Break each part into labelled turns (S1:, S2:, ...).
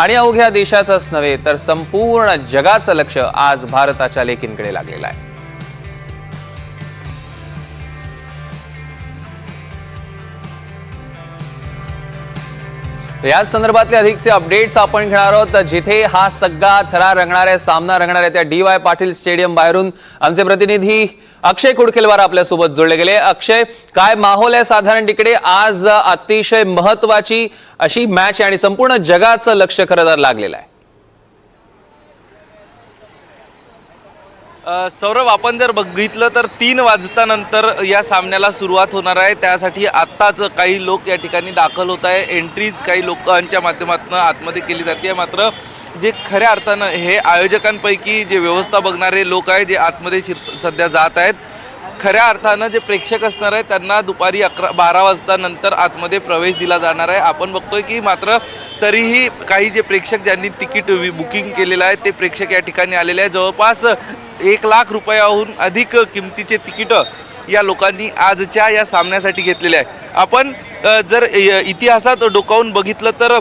S1: आणि अवघ्या देशाचंच नव्हे तर संपूर्ण जगाचं लक्ष आज भारताच्या लेकींकडे लागलेलं आहे. याच संदर्भातले अधिकचे अपडेट्स आपण घेणार आहोत. जिथे हा सगळा थरार रंगणाऱ्या सामना रंगणार आहे त्या डी वाय पाटील स्टेडियम बाहेरून आमचे प्रतिनिधी अक्षय कुडखेलवार आपल्यासोबत जोडले गेले. अक्षय काय माहोल आहे साधारण तिकडे? आज अतिशय महत्वाची अशी मॅच आहे आणि संपूर्ण जगाचं लक्ष खरं तर लागलेलं आहे.
S2: सौरभ आपण जर बघितलं तर तीन वाजतानंतर या सामन्याला सुरुवात होणार आहे. त्यासाठी आत्ताच काही लोक या ठिकाणी दाखल होत आहे. एंट्रीज काही लोकांच्या माध्यमातून आतमध्ये केली जाते. मात्र जे खऱ्या अर्थानं हे आयोजकांपैकी जे व्यवस्था बघणारे लोक आहे जे आतमध्ये शिर सध्या जात आहेत खऱ्या अर्थानं जे प्रेक्षक असणार आहे त्यांना दुपारी अकरा बारा वाजतानंतर आतमध्ये प्रवेश दिला जाणार आहे. आपण बघतोय की मात्र तरीही काही जे प्रेक्षक ज्यांनी तिकीट बुकिंग केलेलं आहे ते प्रेक्षक या ठिकाणी आलेले आहे जवळपास एक लाख रुपयाहून अधिक किमतीचे तिकीटं या लोकांनी आजच्या या सामन्यासाठी घेतलेले आहे. आपण जर इतिहासात डोकावून बघितलं तर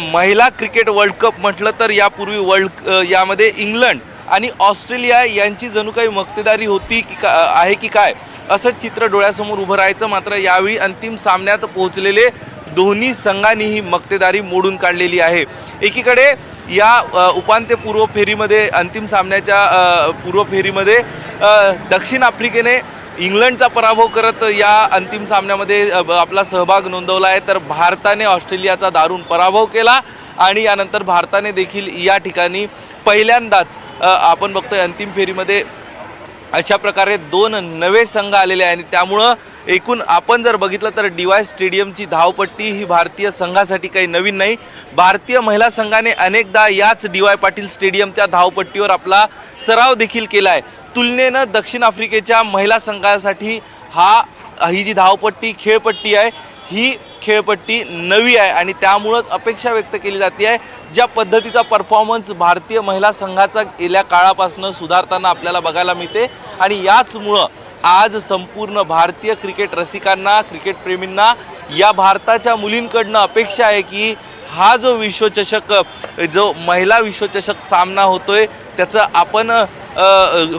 S2: महिला क्रिकेट वर्ल्ड कप म्हटलं तर यापूर्वी वर्ल्ड यामध्ये इंग्लंड आणि ऑस्ट्रेलिया यांची जणू काही मक्तेदारी होती की का आहे की काय असं चित्र डोळ्यासमोर उभं राहायचं. मात्र यावेळी अंतिम सामन्यात पोहोचलेले दोन्ही संघांनी ही मक्तेदारी मोडून काढलेली आहे. एकीकडे या उपांत्यपूर्व फेरीमध्ये अंतिम सामन्याच्या पूर्व फेरीमध्ये दक्षिण आफ्रिकेने इंग्लंडचा पराभव करत या अंतिम सामन्यामध्ये आपला सहभाग नोंदवला आहे. तर भारताने ऑस्ट्रेलियाचा दारुण पराभव केला आणि यानंतर भारताने देखील या ठिकाणी पहिल्यांदाच आपण बघतोय अंतिम फेरीमध्ये अशा प्रकारे दोन नवे संघ आलेले आहे आणि त्यामुळं एकूण आपण जर बघितलं तर डी वाय स्टेडियमची धावपट्टी ही भारतीय संघासाठी काही नवीन नाही. भारतीय महिला संघाने अनेकदा याच डी वाय पाटील स्टेडियमच्या धावपट्टीवर आपला सराव देखील केला आहे तुलनेनं दक्षिण आफ्रिकेच्या महिला संघासाठी हा ही जी धावपट्टी खेळपट्टी आहे ही खेळपट्टी नवी आहे आणि त्यामुळंच अपेक्षा व्यक्त केली जाते आहे. ज्या पद्धतीचा परफॉर्मन्स भारतीय महिला संघाचा गेल्या काळापासून सुधारताना आपल्याला बघायला मिळते. आणि याचमुळं आज संपूर्ण भारतीय क्रिकेट रसिकांना क्रिकेट प्रेमींना या भारताच्या मुलींकडनं अपेक्षा आहे की हा जो विश्वचषक जो महिला विश्वचषक सामना होतोय त्याचं आपण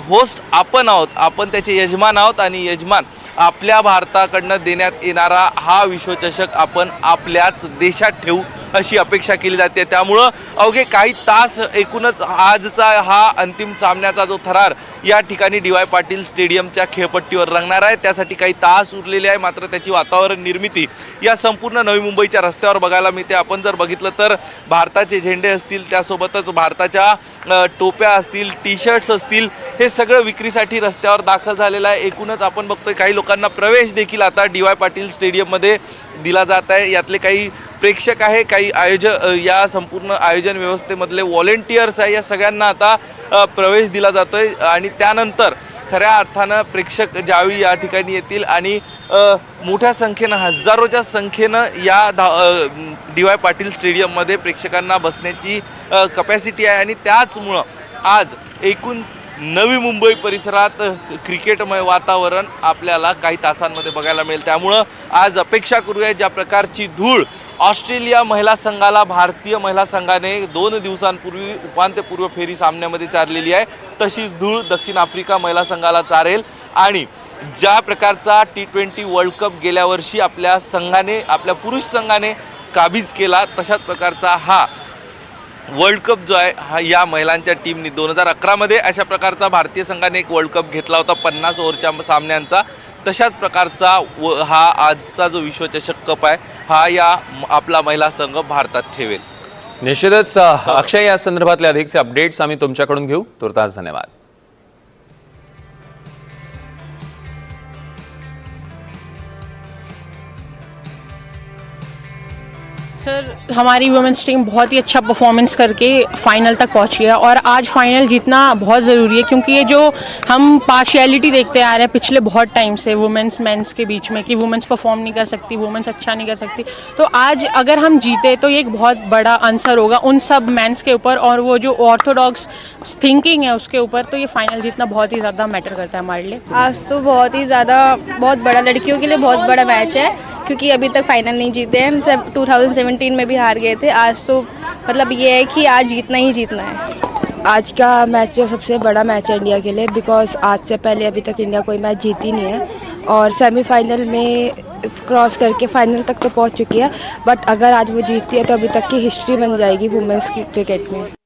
S2: होस्ट आपण आहोत. आपण त्याचे यजमान आहोत आणि यजमान आपल्या भारताकडनं देण्यात येणारा हा विश्वचषक आपण आपल्याच देशात ठेवू. अशी अपेक्षा केली जाते. त्यामुळं अवघे काही तास एकूणच आजचा हा अंतिम सामन्याचा जो थरार या ठिकाणी डी वाय पाटील स्टेडियमच्या खेळपट्टीवर रंगणार आहे. त्यासाठी काही तास उरलेले आहे. मात्र त्याची वातावरण निर्मिती या संपूर्ण नवी मुंबईच्या रस्त्यावर बघायला मिळते. आपण जर बघितलं तर भारताचे झेंडे असतील त्यासोबतच भारताच्या टोप्या असतील टी शर्ट्स असतील हे सगळं विक्रीसाठी रस्त्यावर दाखल झालेलं आहे. एकूणच आपण बघतोय काही लोकांना प्रवेश देखील आता डी वाय पाटील स्टेडियममध्ये दिला जात आहे. यातले काही प्रेक्षक आहे काही आयोजक या संपूर्ण आयोजन व्यवस्थेमधले व्हॉलेंटियर्स आहे या सगळ्यांना आता प्रवेश दिला जातोय. आणि त्यानंतर खऱ्या अर्थानं प्रेक्षक ज्यावेळी या ठिकाणी येतील आणि मोठ्या संख्येनं हजारोच्या संख्येनं या धा डी वाय पाटील स्टेडियममध्ये प्रेक्षकांना बसण्याची कपॅसिटी आहे. आणि त्याचमुळं आज एकूण नवी मुंबई परिसरात क्रिकेटमय वातावरण आपल्याला काही तासांमध्ये बघायला मिळेल. त्यामुळं आज अपेक्षा करूया ज्या प्रकारची धूळ ऑस्ट्रेलिया महिला संघाला भारतीय महिला संघाने दोन दिवसांपूर्वी उपांत्यपूर्व फेरी सामन्यामध्ये चारलेली आहे. तशीच धूळ दक्षिण आफ्रिका महिला संघाला चारेल आणि ज्या प्रकारचा टी ट्वेंटी वर्ल्ड कप गेल्या वर्षी आपल्या संघाने आपल्या पुरुष संघाने काबीज केला तशाच प्रकारचा हा वर्ल्ड कप जो आहे हा या महिलांच्या टीमनी दोन हजार अकरामध्ये अशा प्रकारचा भारतीय संघाने एक वर्ल्ड कप घेतला होता पन्नास ओव्हरच्या सामन्यांचा. तशाच प्रकारचा व हा आजचा जो विश्वचषक कप आहे हा या आपला महिला संघ भारतात ठेवेल.
S1: निश्चितच अक्षय या संदर्भातले अधिकचे अपडेट्स आम्ही तुमच्याकडून घेऊ. तुर्तास धन्यवाद.
S3: सर, हमारी वुमेंस टीम बहुत ही अच्छा परफॉर्मेंस करके फाइनल तक पहुँची है और आज फाइनल जीतना बहुत ज़रूरी है क्योंकि ये जो हम पार्शियलिटी देखते आ रहे हैं पिछले बहुत टाइम से वुमेंस मेंस के बीच में कि वुमेंस परफॉर्म नहीं कर सकती वुमेंस अच्छा नहीं कर सकती। तो आज अगर हम जीते तो ये एक बहुत बड़ा आंसर होगा उन सब मैंस के ऊपर और वो जो ऑर्थोडॉक्स थिंकिंग है उसके ऊपर तो ये फाइनल जीतना बहुत ही ज़्यादा मैटर करता है हमारे लिए।
S4: आज तो बहुत ही ज़्यादा, बहुत बड़ा, लड़कियों के लिए बहुत बड़ा मैच है। क्योंकि अभी तक फाइनल नहीं जीते हैं। सब 2017 में भी हार गए थे। आज तो मतलब ये है कि आज जीतना ही जीतना है।
S5: आज का मैच जो सबसे बड़ा मैच है इंडिया के लिए बिकॉज़ आज से पहले अभी तक इंडिया कोई मैच जीती नहीं है। और सेमीफाइनल में क्रॉस करके फाइनल तक तो पहुँच चुकी है। बट अगर आज वो जीतती है तो अभी तक की हिस्ट्री बन जाएगी वुमेंस क्रिकेट में।